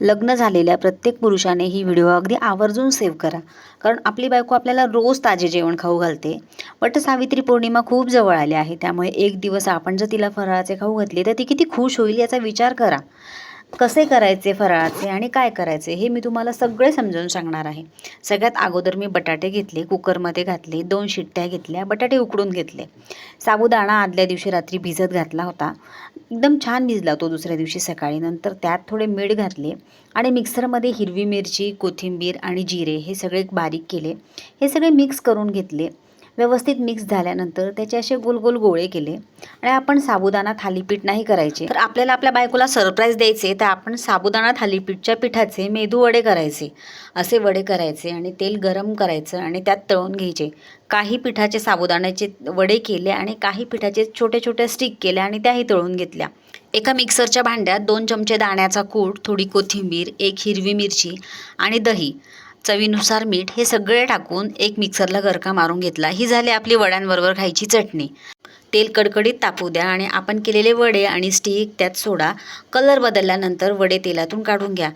लग्न झालेल्या प्रत्येक पुरुषाने ही व्हिडिओ अगदी आवर्जून सेव्ह करा. कारण आपली बायको आपल्याला रोज ताजे जेवण खाऊ घालते. बट सावित्री पौर्णिमा खूप जवळ आली आहे. त्यामुळे एक दिवस आपण जर तिला फराळाचे खाऊ घातले तर ती किती खुश होईल याचा विचार करा. कसे करायचे फराळाचे आणि काय करायचे हे मी तुम्हाला सगळे समजावून सांगणार आहे. सगळ्यात अगोदर मी बटाटे घेतले कुकरमध्ये घातले दोन शिट्ट्या घेतल्या बटाटे उकडून घेतले. साबुदाणा आदल्या दिवशी रात्री भिजत घातला होता. एकदम छान भिजला तो दुसऱ्या दिवशी सकाळी. नंतर त्यात थोडे मीठ घातले आणि मिक्सरमध्ये हिरवी मिरची कोथिंबीर आणि जिरे हे सगळे बारीक केले. हे सगळे मिक्स करून घेतले. व्यवस्थित मिक्स झाल्यानंतर त्याचे असे गोल गोल गोळे केले. आणि आपण साबुदाणा थालीपीठ नाही करायचे. तर आपल्याला आपल्या बायकोला सरप्राईज द्यायचे तर आपण साबुदाणा थालीपीठच्या पिठाचे मेदू वडे करायचे. असे वडे करायचे आणि तेल गरम करायचं आणि त्यात तळून घ्यायचे. काही पिठाचे साबुदाण्याचे वडे केले आणि काही पिठाचे छोटे छोटे स्टिक केले आणि त्याही तळून घेतल्या. एका मिक्सरच्या भांड्यात दोन चमचे दाण्याचा कूट थोडी कोथिंबीर एक हिरवी मिरची आणि दही. चवीनुसार मीठ हे सगळे टाकून एक मिक्सरला गरका मारून घेतला. ही झाली आपली वड्यांबरोबर खायची चटणी. तेल कडकडीत तापू द्या आणि आपण केलेले वडे आणि स्टिक त्यात सोडा. कलर बदलल्यानंतर वडे तेलातून काढून घ्या.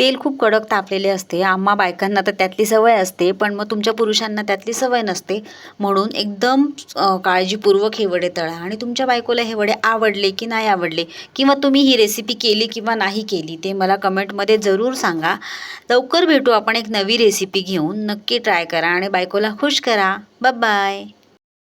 तेल खूप कडक तापलेले असते. आम्हा बायकांना तर त्यातली सवय असते पण मग तुमच्या पुरुषांना त्यातली सवय नसते. म्हणून एकदम काळजीपूर्वक हे वडे तळा. आणि तुमच्या बायकोला हे वडे आवडले की नाही आवडले किंवा तुम्ही ही रेसिपी केली किंवा नाही केली ते मला कमेंटमध्ये जरूर सांगा. लवकर भेटू आपण एक नवी रेसिपी घेऊन. नक्की ट्राय करा आणि बायकोला खुश करा. बाय